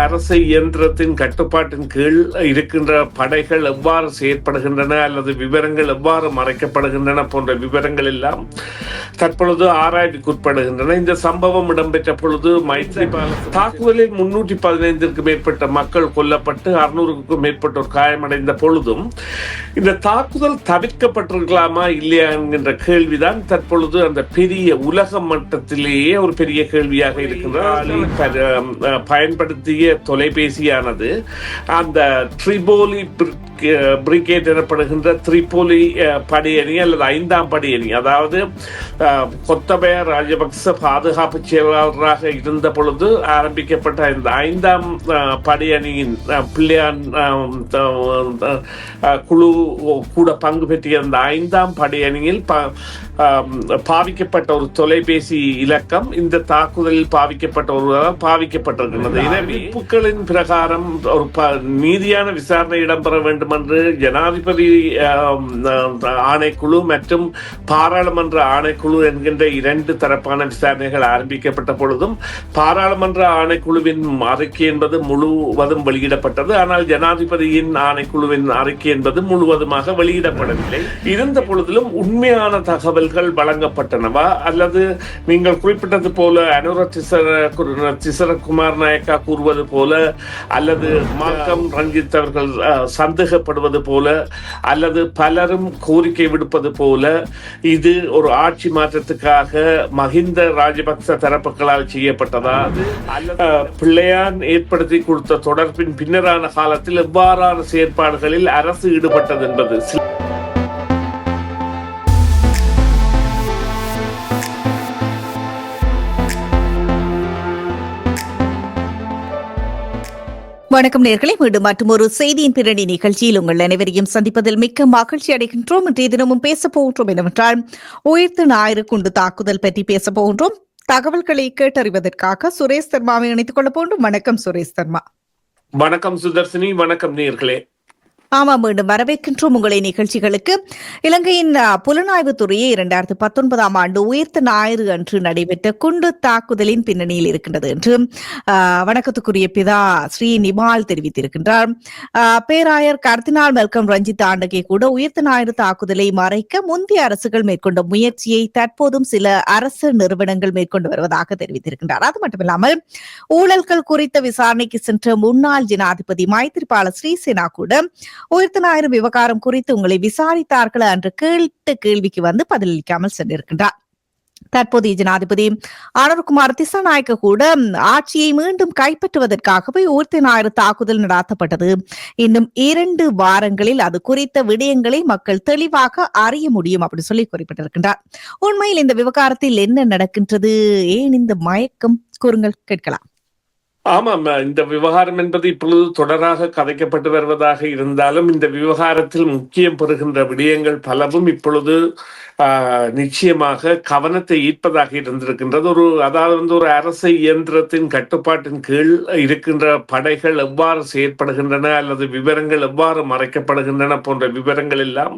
அரசு இயந்திரத்தின் கட்டுப்பாட்டின் கீழ் இருக்கின்ற படைகள் எவ்வாறு செயற்படுகின்றன அல்லது விவரங்கள் எவ்வாறு மறைக்கப்படுகின்றன போன்ற விவரங்கள் எல்லாம் தற்பொழுது ஆராய்ச்சிக்குட்படுகின்றன இந்த சம்பவம் இடம்பெற்ற பொழுது மைத்ரிபால தாக்குதலில் முன்னூற்றி பதினைந்திற்கு மேற்பட்ட மக்கள் கொல்லப்பட்டு அறுநூறுக்கும் மேற்பட்டோர் காயமடைந்த பொழுதும் இந்த தாக்குதல் தவிர்க்கப்பட்டிருக்கலாமா இல்லையா என்கின்ற கேள்விதான் தற்பொழுது அந்த பெரிய உலக மட்டத்திலேயே ஒரு பெரிய கேள்வியாக இருக்கின்றது ப- பயன்படுத்திய தொலைபேசியானது அந்த ட்ரிபோலி பிரிகேட் எனப்படுகின்ற திரிபோலி படையணி அல்லது ஐந்தாம் படையணி அதாவது கொத்தபய ராஜபக்ச பாதுகாப்பு செயலாளராக இருந்த பொழுது ஆரம்பிக்கப்பட்ட இந்த ஐந்தாம் அஹ், படையணியின் பிள்ளையான் குழு கூட பங்கு பெற்றிய அந்த ஐந்தாம் படையணியில் ப- பாவிக்கப்பட்ட ஒரு தொலைபேசி இலக்கம் இந்த தாக்குதலில் பாவிக்கப்பட்ட ஒரு பாவிக்கப்பட்டிருக்கிறது அறிவிப்புகளின் பிரகாரம் ஒரு நீதியான விசாரணை இடம்பெற வேண்டும் என்று ஜனாதிபதி ஆணைக்குழு மற்றும் பாராளுமன்ற ஆணைக்குழு என்கின்ற இரண்டு தரப்பான விசாரணைகள் ஆரம்பிக்கப்பட்ட பொழுதும் பாராளுமன்ற ஆணைக்குழுவின் அறிக்கை என்பது முழுவதும் வெளியிடப்பட்டது. ஆனால் ஜனாதிபதியின் ஆணைக்குழுவின் அறிக்கை என்பது முழுவதுமாக வெளியிடப்படவில்லை. இருந்த பொழுதிலும் உண்மையான தகவல்கள் வழங்கப்பட்டனவா? அல்லது நீங்கள் குறிப்பிட்டது போல அனுர திசர நாயக்கா கூறுவது போல அல்லது மாக்கம் ரஞ்சித் அவர்கள் சந்தேகப்படுவது போல அல்லது பலரும் கோரிக்கை விடுப்பது போல இது ஒரு ஆட்சி மாற்றத்துக்காக மஹிந்த ராஜபக்ச தரப்புகளால் செய்யப்பட்டதா? அல்லது பிள்ளையான் ஏற்படுத்தி கொடுத்த தொடர்பின் பின்னரான காலத்தில் எவ்வாறான செயற்பாடுகளில் அரசு ஈடுபட்டது என்பது வணக்கம் நேர்களை. மீண்டும் மற்றும் ஒரு செய்தியின் பின்னணி நிகழ்ச்சியில் உங்கள் அனைவரையும் சந்திப்பதில் மிக்க மகிழ்ச்சி அடைகின்றோம். இன்றைய தினமும் பேசப் போகின்றோம் என்னவென்றால் உயிர்த்து ஞாயிறு குண்டு தாக்குதல் பற்றி பேசப் போகின்றோம். தகவல்களை கேட்டறிவதற்காக சுரேஷ் சர்மாவை இணைத்துக் கொள்ள போன்றோம் வணக்கம் சுரேஷ் சர்மா. வணக்கம் சுதர்சினி வணக்கம் நேர்களே. ஆமா மீண்டும் வரவேற்கின்றோம் உங்களை நிகழ்ச்சிகளுக்கு. இலங்கையின் புலனாய்வு துறையை இரண்டாயிரத்தி பத்தொன்பதாம் ஆண்டு உயிர்த்த ஞாயிறு அன்று நடைபெற்ற குண்டு தாக்குதலின் பின்னணியில் இருக்கின்றது என்று வணக்கத்துக்குரிய பிதா ஸ்ரீ நிமால் தெரிவித்திருக்கின்றார். பேராயர் கர்தினால் மெல்கம் ரஞ்சித் ஆண்டகே கூட உயிர்த்த ஞாயிறு தாக்குதலை மறைக்க முந்தைய அரசுகள் மேற்கொண்ட முயற்சியை தற்போதும் சில அரசு நிறுவனங்கள் மேற்கொண்டு வருவதாக தெரிவித்திருக்கின்றார். அது மட்டுமில்லாமல் ஊழல்கள் குறித்த விசாரணைக்கு சென்ற முன்னாள் ஜனாதிபதி மைத்திரிபால ஸ்ரீசேனா கூட உயிர்த்த ஞாயிறு விவகாரம் குறித்து உங்களை விசாரித்தார்களா என்று கேட்ட கேள்விக்கு வந்து பதிலளிக்காமல் சென்றிருக்கின்றார். தற்போதைய ஜனாதிபதி அனுர்குமார் திசாநாயக்க கூட ஆட்சியை மீண்டும் கைப்பற்றுவதற்காகவே உயிர்த்த ஞாயிறு தாக்குதல் நடாத்தப்பட்டது. இன்னும் இரண்டு வாரங்களில் அது குறித்த விடயங்களை மக்கள் தெளிவாக அறிய முடியும் அப்படி சொல்லி குறிப்பிட்டிருக்கின்றார். உண்மையில் இந்த விவகாரத்தில் என்ன நடக்கின்றது? ஏன் இந்த மயக்கம்? கூறுங்கள் கேட்கலாம். ஆமாம் இந்த விவகாரம் என்பது இப்பொழுது தொடராக கதைக்கப்பட்டு வருவதாக இருந்தாலும் இந்த விவகாரத்தில் முக்கியம் பெறுகின்ற விடயங்கள் பலவும் இப்பொழுது ஆஹ், நிச்சயமாக கவனத்தை ஈர்ப்பதாக இருந்திருக்கின்றது. ஒரு அதாவது வந்து ஒரு அரசு இயந்திரத்தின் கட்டுப்பாட்டின் கீழ் இருக்கின்ற படைகள் எவ்வாறு செயற்படுகின்றன அல்லது விவரங்கள் எவ்வாறு மறைக்கப்படுகின்றன போன்ற விவரங்கள் எல்லாம்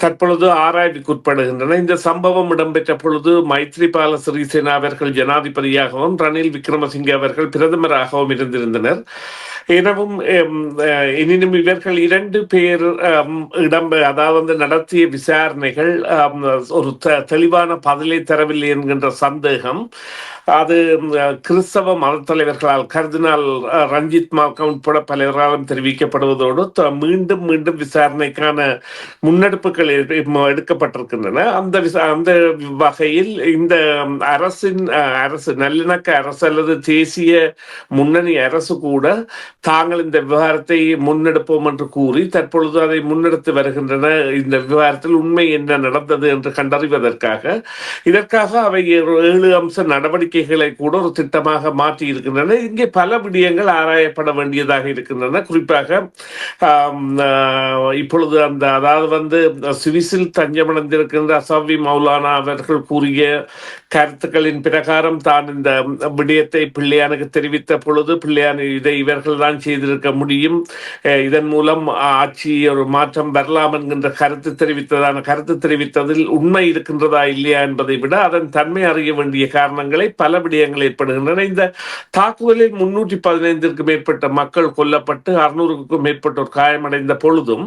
தற்பொழுது ஆராய்வுக்குட்படுகின்றன. இந்த சம்பவம் இடம்பெற்ற பொழுது மைத்ரிபால சிறிசேனா அவர்கள் ஜனாதிபதியாகவும் ரணில் விக்ரமசிங்கே அவர்கள் பிரதமராகவும் இருந்திருந்தனர். எனவும் எனினும் இவர்கள் இரண்டு பேர் இடம் அதாவது நடத்திய விசாரணைகள் ஒரு தெ- தெளிவான பதிலை தரவில்லை என்கின்ற சந்தேகம். அது கிறிஸ்தவ மதத்தலைவர்களால் கர்தினால் ரஞ்சித் மாக்கம் உட்பட பலராலும் தெரிவிக்கப்படுவதோடு மீண்டும் மீண்டும் விசாரணைக்கான முன்னெடுப்புகள் எடு- எடுக்கப்பட்டிருக்கின்றன. அந்த அந்த வகையில் இந்த அரசின் அரசு நல்லிணக்க அரசு அல்லது தேசிய முன்னணி அரசு கூட தாங்கள் இந்த விவகாரத்தை முன்னெடுப்போம் என்று கூறி தற்பொழுது அதை முன்னெடுத்து வருகின்றன. இந்த விவகாரத்தில் உண்மை என்ன நடந்தது என்று கண்டறிவதற்காக. இதற்காக அவை ஏழு அம்ச நடவடிக்கைகளை கூட ஒரு திட்டமாக மாற்றி இருக்கின்றன. இங்கே பல விடயங்கள் ஆராயப்பட வேண்டியதாக இருக்கின்றன. குறிப்பாக இப்பொழுது அந்த அதாவது வந்து சுவிஸில் தஞ்சமடைந்திருக்கின்ற அசாவி மௌலானா அவர்கள் கூறிய கருத்துக்களின் பிரகாரம் தான் இந்த விடயத்தை பிள்ளையானுக்கு தெரிவித்த பொழுது பிள்ளையான் இதை இவர்கள் தான் செய்திருக்க முடியும். இதன் மூலம் ஆட்சி ஒரு மாற்றம் வரலாம் என்கின்ற கருத்து தெரிவித்ததான கருத்து தெரிவித்ததில் உண்மை இருக்கின்றதா இல்லையா என்பதை விட அதன் தன்மை அறிய வேண்டிய காரணங்களை பல விடயங்கள் ஏற்படுகின்றன. இந்த தாக்குதலில் முன்னூற்றி பதினைந்திற்கு மேற்பட்ட மக்கள் கொல்லப்பட்டு அறுநூறுக்கும் மேற்பட்டோர் காயமடைந்த பொழுதும்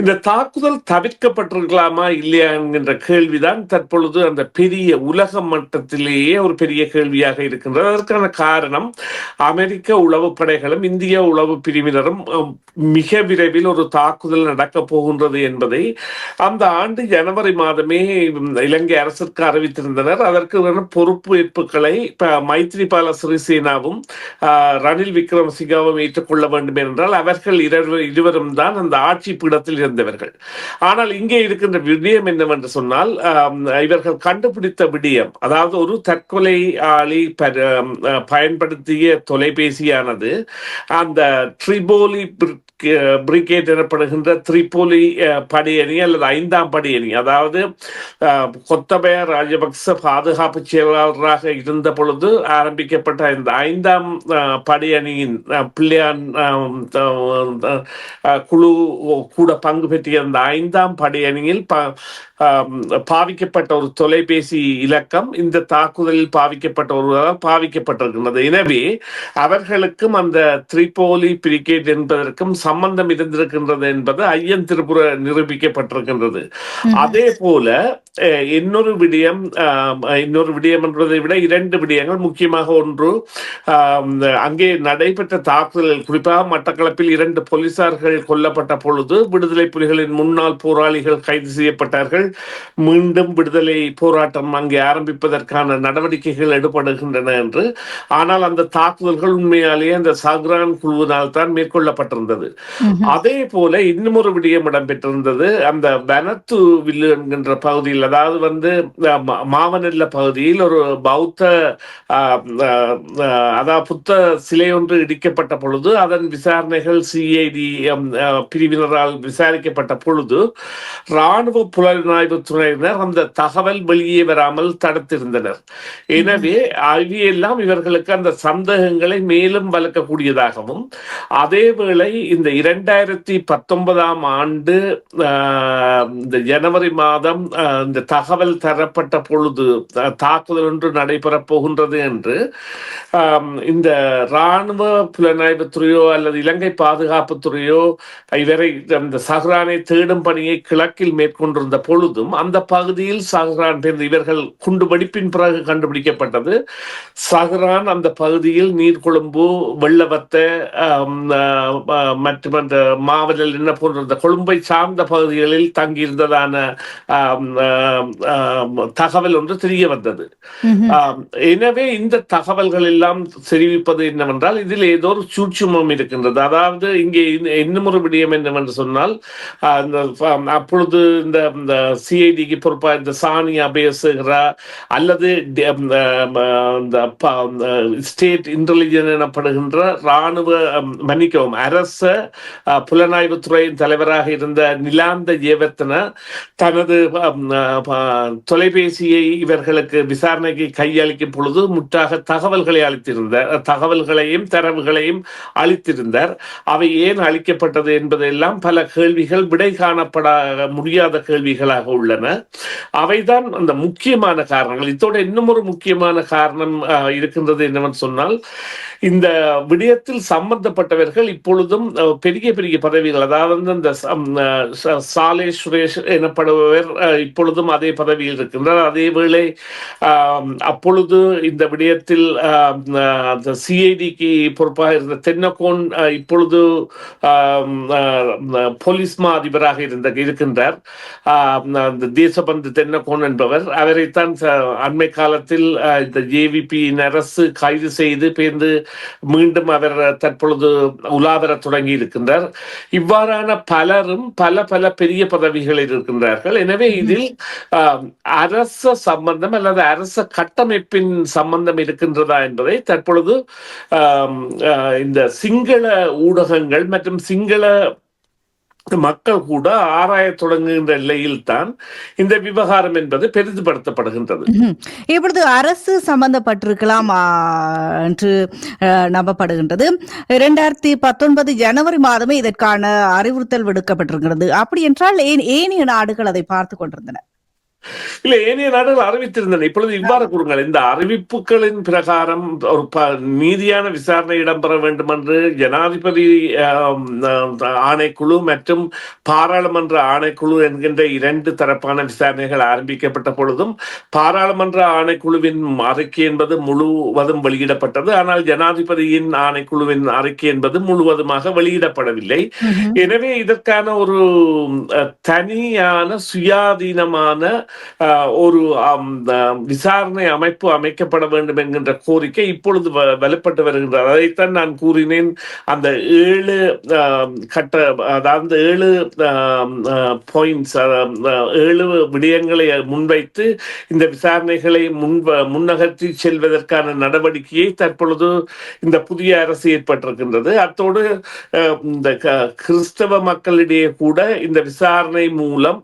இந்த தாக்குதல் தவிர்க்கப்பட்டிருக்கலாமா இல்லையா என்கின்ற கேள்விதான் தற்பொழுது அந்த பெரிய உலக மட்டத்திலேயே ஒரு பெரிய கேள்வியாக இருக்கின்றது. அதற்கான காரணம் அமெரிக்க உளவு படைகளும் இந்திய உளவு பிரிவினரும் மிக விரைவில் ஒரு தாக்குதல் நடக்கப் போகின்றது என்பதை அந்த ஆண்டு ஜனவரி மாதமே இலங்கை அரசிற்கு அறிவித்திருந்தனர். அதற்கு பொறுப்பு ஏற்புகளை மைத்ரிபால சிறிசேனாவும் ஆஹ், ரணில் விக்ரமசிங்காவும் ஏற்றுக்கொள்ள வேண்டும் என்றால் அவர்கள் இருவரும் தான் அந்த ஆட்சி பீடத்தில் இருந்தவர்கள். ஆனால் இங்கே இருக்கின்ற விடயம் என்னவென்று சொன்னால் இவர்கள் கண்டுபிடித்த விடயம் அதாவது ஒரு தற்கொலை ஆளி பயன்படுத்திய தொலைபேசியானது அந்த ட்ரிபோலி பிரிகேட் எனப்படுகின்ற திரிபோலி அஹ், படையணி அல்லது ஐந்தாம் படையணி. அதாவது கொத்தபய ராஜபக்ச பாதுகாப்பு செயலாளராக இருந்த பொழுது ஆரம்பிக்கப்பட்ட இந்த ஐந்தாம் அஹ், படையணியின் பிள்ளையான் குழு கூட பங்கு பெற்றிய அந்த ஐந்தாம் படையணியில் ப- பாவிக்கப்பட்ட ஒரு தொலைபேசி இலக்கம் இந்த தாக்குதலில் பாவிக்கப்பட்ட ஒருவரால் பாவிக்கப்பட்டிருக்கின்றது. எனவே அவர்களுக்கும் அந்த திரிபோலி பிரிகேட் என்பதற்கும் சம்பந்தம் இருந்திருக்கின்றது என்பது ஐயன் திருப்புற நிரூபிக்கப்பட்டிருக்கின்றது. அதே போல இன்னொரு விடயம் இன்னொரு விடயம் என்பதை விட இரண்டு விடயங்கள் முக்கியமாக ஒன்று அங்கே நடைபெற்ற தாக்குதல் குறிப்பாக மட்டக்களப்பில் இரண்டு போலீசார்கள் கொல்லப்பட்ட பொழுது விடுதலை புலிகளின் முன்னாள் போராளிகள் கைது செய்யப்பட்டார்கள். மீண்டும் விடுதலை போராட்டம் அங்கே ஆரம்பிப்பதற்கான நடவடிக்கைகள் எடுபடுகின்றன என்று. ஆனால் அந்த தாக்குதல்கள் உண்மையாலேயே அந்த சஹ்ரான் குழுவினால் தான் மேற்கொள்ளப்பட்டிருந்தது. அதே போல இன்னும் ஒரு விடயம் இடம்பெற்றிருந்தது. அந்த வனத்து வில்லு என்கின்ற பகுதியில் அதாவது வந்து மாவனல்ல பகுதியில் ஒரு பௌத்த அதாவது புத்த சிலை ஒன்று இடிக்கப்பட்ட பொழுது அதன் விசாரணைகள் சிஐடி பிரிவினரால் விசாரிக்கப்பட்ட பொழுது ராணுவ புலனாய்வு துறையினர் அந்த தகவல் வெளியே வராமல் தடுத்திருந்தனர். எனவே அவையெல்லாம் இவர்களுக்கு அந்த சந்தேகங்களை மேலும் வளர்க்கக்கூடியதாகவும் அதேவேளை இந்த இரண்டாயிரத்தி பத்தொன்பதாம் ஆண்டு இந்த ஜனவரி மாதம் இந்த தகவல் தரப்பட்ட பொழுது தாக்குதல் ஒன்று நடைபெறப் போகின்றது என்று இந்த இராணுவ புலனாய்வுத்துறையோ அல்லது இலங்கை பாதுகாப்புத்துறையோ இவரை அந்த சஹ்ரானை தேடும் பணியை கிழக்கில் மேற்கொண்டிருந்த பொழுது பொழுதும் அந்த பகுதியில் சஹ்ரான் இவர்கள் குண்டு வெடிப்பின் பிறகு கண்டுபிடிக்கப்பட்டது. சஹ்ரான் அந்த பகுதியில் நீர்கொழும்பு வெள்ளவத்த மற்றும் அந்த மாவட்டல் என்ன போன்ற அந்த கொழும்பை சார்ந்த பகுதிகளில் தங்கியிருந்ததான தகவல் ஒன்று தெரிய வந்தது. எனவே இந்த தகவல்கள் எல்லாம் தெரிவிப்பது என்னவென்றால் இதில் ஏதோ ஒரு சூட்சுமம் இருக்கின்றது. அதாவது இங்கே இன்ன- இன்னும் ஒரு விடயம் என்னவென்று சொன்னால் அப்பொழுது இந்த சிஐடிக்கு பொறுப்பாக இந்த சானியா பேசுகிறா அல்லது ஸ்டேட் இன்டெலிஜென்ஸ் எனப்படுகின்ற இராணுவ மன்னிக்கவும் அரச அஹ், புலனாய்வுத்துறையின் தலைவராக இருந்த நிலாந்த ஜேவர்த்தன தனது தொலைபேசியை இவர்களுக்கு விசாரணைக்கு கையளிக்கும் பொழுது முற்றாக தகவல்களை அளித்திருந்தார். தகவல்களையும் தரவுகளையும் அளித்திருந்தார். அவை ஏன் அளிக்கப்பட்டது என்பதெல்லாம் பல கேள்விகள் விடை காணப்பட முடியாத கேள்விகளாக உள்ளன. அவைதான் அந்த முக்கியமான காரணங்கள். இதோட இன்னும் ஒரு முக்கியமான காரணம் இருக்கின்றது என்னவென்று சொன்னால் இந்த விடயத்தில் சம்பந்தப்பட்டவர்கள் இப்பொழுதும் பெரிய பெரிய பதவிகள் அதாவது இந்த சாலே சுரேஷ் எனப்படுபவர் இப்பொழுதும் அதே பதவியில் இருக்கின்றார். அதே வேளை அப்பொழுது இந்த விடயத்தில் அந்த சிஐடிக்கு பொறுப்பாக இருந்த தென்னக்கோன் இப்பொழுது போலீஸ் மா அதிபராக இருந்த இருக்கின்றார். தேசபந்து தென்னகோன் என்பவர். அவரைத்தான் அண்மை காலத்தில் இந்த ஜேவிபியின் அரசு கைது செய்து பேர்ந்து மீண்டும் அவர் தற்பொழுது உலாவர தொடங்கி இருக்கின்றார் இவ்வாறான பலரும் பல பல பெரிய பதவிகளில் இருக்கின்றார்கள். எனவே இதில் அரச சம்பந்தம் அல்லது அரச கட்டமைப்பின் சம்பந்தம் இருக்கின்றதா என்பதை தற்பொழுது இந்த சிங்கள ஊடகங்கள் மற்றும் சிங்கள மக்கள் கூட ஆராய தொடங்குகின்ற நிலையில் தான் இந்த விவகாரம் என்பது பெரிதுபடுத்தப்படுகின்றது. இப்பொழுது அரசு சம்பந்தப்பட்டிருக்கலாம் என்று நம்பப்படுகின்றது. இரண்டாயிரத்தி பத்தொன்பது ஜனவரி மாதமே இதற்கான அறிவுறுத்தல் விடுக்கப்பட்டிருக்கிறது. அப்படி என்றால் ஏன் ஏனைய நாடுகள் அதை பார்த்து கொண்டிருந்தன? இல்ல ஏனைய நாடுகள் அறிவித்திருந்தன. இப்பொழுது இவ்வாறு கூறுங்கள். இந்த அறிவிப்புகளின் பிரகாரம் ஒரு நீதியான விசாரணை இடம்பெற வேண்டும் என்று ஜனாதிபதி ஆணைக்குழு மற்றும் பாராளுமன்ற ஆணைக்குழு என்கின்ற இரண்டு தரப்பான விசாரணைகள் ஆரம்பிக்கப்பட்ட பொழுதும் பாராளுமன்ற ஆணைக்குழுவின் அறிக்கை என்பது முழுவதும் வெளியிடப்பட்டது. ஆனால் ஜனாதிபதியின் ஆணைக்குழுவின் அறிக்கை என்பது முழுவதுமாக வெளியிடப்படவில்லை. எனவே இதற்கான ஒரு தனியான சுயாதீனமான ஒரு விசாரணை அமைப்பு அமைக்கப்பட வேண்டும் என்கின்ற கோரிக்கை இப்பொழுது வலுப்பட்டு வருகின்றது. அதைத்தான் நான் கூறினேன். அந்த ஏழு கட்ட அதாவது ஏழு பாயிண்ட்ஸ் ஏழு விடயங்களை முன்வைத்து இந்த விசாரணைகளை முன் முன்னகர்த்தி செல்வதற்கான நடவடிக்கையை தற்பொழுது இந்த புதிய அரசு ஏற்பட்டிருக்கின்றது. அத்தோடு இந்த கிறிஸ்தவ மக்களிடையே கூட இந்த விசாரணை மூலம்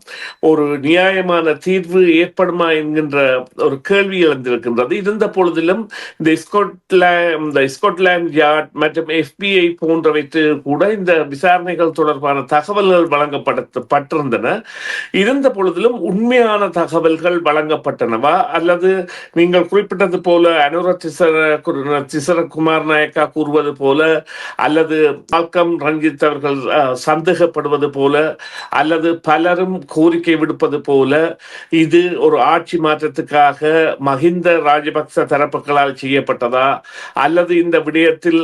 ஒரு நியாயமான தீர்வு ஏற்படுமா என்கின்ற ஒரு கேள்வி எழுந்திருக்கின்றது. இருந்த பொழுதிலும் இந்த ஸ்கொட்லாந்து இந்த ஸ்கொட்லாந்து யார்ட் மற்றும் எஃபிஐ போன்றவற்று கூட இந்த விசாரணைகள் தொடர்பான தகவல்கள் வழங்கப்பட்டிருந்தன இருந்த பொழுதிலும் உண்மையான தகவல்கள் வழங்கப்பட்டனவா? அல்லது நீங்கள் குறிப்பிட்டது போல அனுர திசர திசரகுமார் நாயக்கா கூறுவது போல அல்லது மால்கம் ரஞ்சித் அவர்கள் சந்தேகப்படுவது போல அல்லது பலரும் கோரிக்கை விடுப்பது போல இது ஒரு ஆட்சி மாற்றத்துக்காக மஹிந்த ராஜபக்ச தரப்புகளால் செய்யப்பட்டதா? அல்லது இந்த விடயத்தில்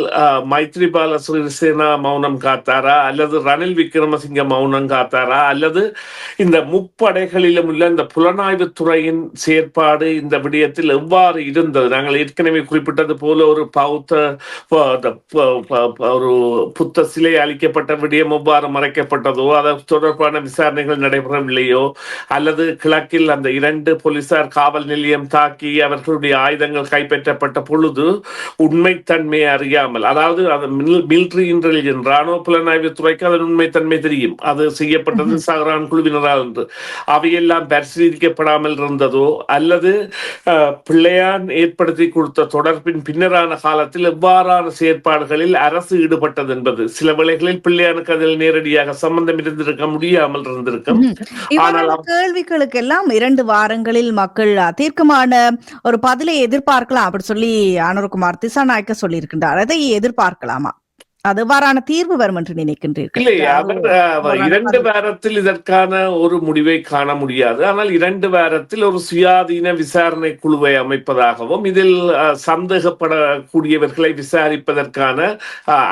மைத்ரிபால சிறிசேனா மௌனம் காத்தாரா? அல்லது ரணில் விக்ரமசிங்க மௌனம் காத்தாரா? அல்லது இந்த முப்படைகளிலும் உள்ள இந்த புலனாய்வு துறையின் செயற்பாடு இந்த விடயத்தில் எவ்வாறு இருந்தது? நாங்கள் ஏற்கனவே குறிப்பிட்டது போல ஒரு பௌத்த ஒரு புத்த சிலை அளிக்கப்பட்ட விடயம் எவ்வாறு மறைக்கப்பட்டதோ அதை தொடர்பான விசாரணைகள் நடைபெறவில்லையோ? அல்லது கிழக்கு கிழக்கில் அந்த இரண்டு போலீசார் காவல் நிலையம் தாக்கி அவர்களுடைய ஆயுதங்கள் கைப்பற்றப்பட்ட பொழுது உண்மைத்தன்மை அறியாமல் அதாவது அது மிலிட்ரி இன்டெலிஜென்ஸ் ராணுவ புலனாய்வு துறைக்கு அதன் உண்மைத்தன்மை தெரியும். அது செய்யப்பட்டது சஹரான் குழுவினரால் என்று. அவையெல்லாம் பரிசீலிக்கப்படாமல் இருந்ததோ அல்லது பிள்ளையான் ஏற்படுத்தி கொடுத்த தொடர்பின் பின்னரான காலத்தில் எவ்வாறான செயற்பாடுகளில் அரசு ஈடுபட்டது என்பது. சில வேளைகளில் பிள்ளையானுக்கு அதில் நேரடியாக சம்பந்தம் இருந்திருக்க முடியாமல் இருந்திருக்கும். ஆனால் இவ்வாறான கேள்விகளுக்கெல்லாம் இரண்டு வாரங்களில் மக்கள் தீர்க்கமான ஒரு பதிலை எதிர்பார்க்கலாம் அப்படி சொல்லி அனுர்குமார் திசாநாயக்க சொல்லியிருக்கின்றார். அதை எதிர்பார்க்கலாமா? அது எவ்வாறான தீர்வு வரும் என்று நினைக்கின்றீர்கள். இரண்டு வாரத்தில் இதற்கான ஒரு முடிவை காண முடியாது. ஆனால் இரண்டு வாரத்தில் ஒரு சுயாதீன விசாரணை குழுவை அமைப்பதாகவும் இதில் சந்தேகப்படக்கூடியவர்களை விசாரிப்பதற்கான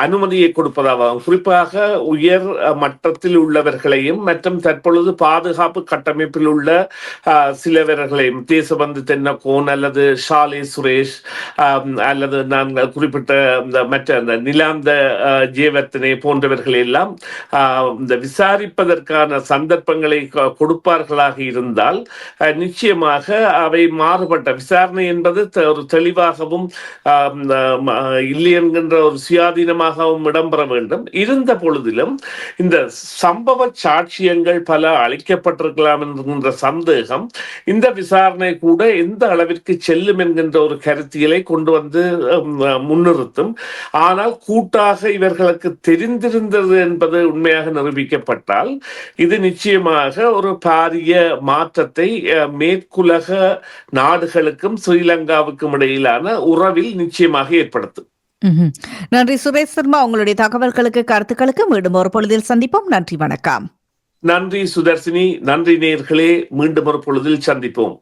அனுமதியை கொடுப்பதாகவும் குறிப்பாக உயர் மட்டத்தில் உள்ளவர்களையும் மற்றும் தற்பொழுது பாதுகாப்பு கட்டமைப்பில் உள்ள சிலவர்களையும் தேசபந்து தென்னகோன் அல்லது ஷாலே சுரேஷ் அல்லது நான் குறிப்பிட்ட மற்ற அந்த நிலாந்த அஹ், போன்றவர்கள் எல்லாம் இந்த விசாரிப்பதற்கான சந்தர்ப்பங்களை கொடுப்பார்களாக இருந்தால் நிச்சயமாக அவை மாறுபட்ட விசாரணை என்பது ஒரு தெளிவாகவும் இல்லை என்கின்ற ஒரு சுயாதீனமாகவும் இடம்பெற வேண்டும். இருந்த பொழுதிலும் இந்த சம்பவ சாட்சியங்கள் பல அளிக்கப்பட்டிருக்கலாம் என்கின்ற சந்தேகம் இந்த விசாரணை கூட எந்த அளவிற்கு செல்லும் என்கின்ற ஒரு கருத்தியலை கொண்டு வந்து முன்னிறுத்தும். ஆனால் கூட்டாக இவர்களுக்கு தெரிந்திருந்தது என்பது உண்மையாக நிரூபிக்கப்பட்டால் இது நிச்சயமாக ஒரு பாரிய மாற்றத்தை மேற்குலக நாடுகளுக்கும் ஸ்ரீலங்காவுக்கும் இடையிலான உறவில் நிச்சயமாக ஏற்படுத்தும். நன்றி சுரேஷ் சர்மா. உங்களுடைய தகவல்களுக்கு கருத்துக்களுக்கு மீண்டும் ஒரு பொழுதில் சந்திப்போம். நன்றி வணக்கம். நன்றி சுதர்சினி. நன்றி நேர்களே. மீண்டும் ஒரு பொழுதில் சந்திப்போம்.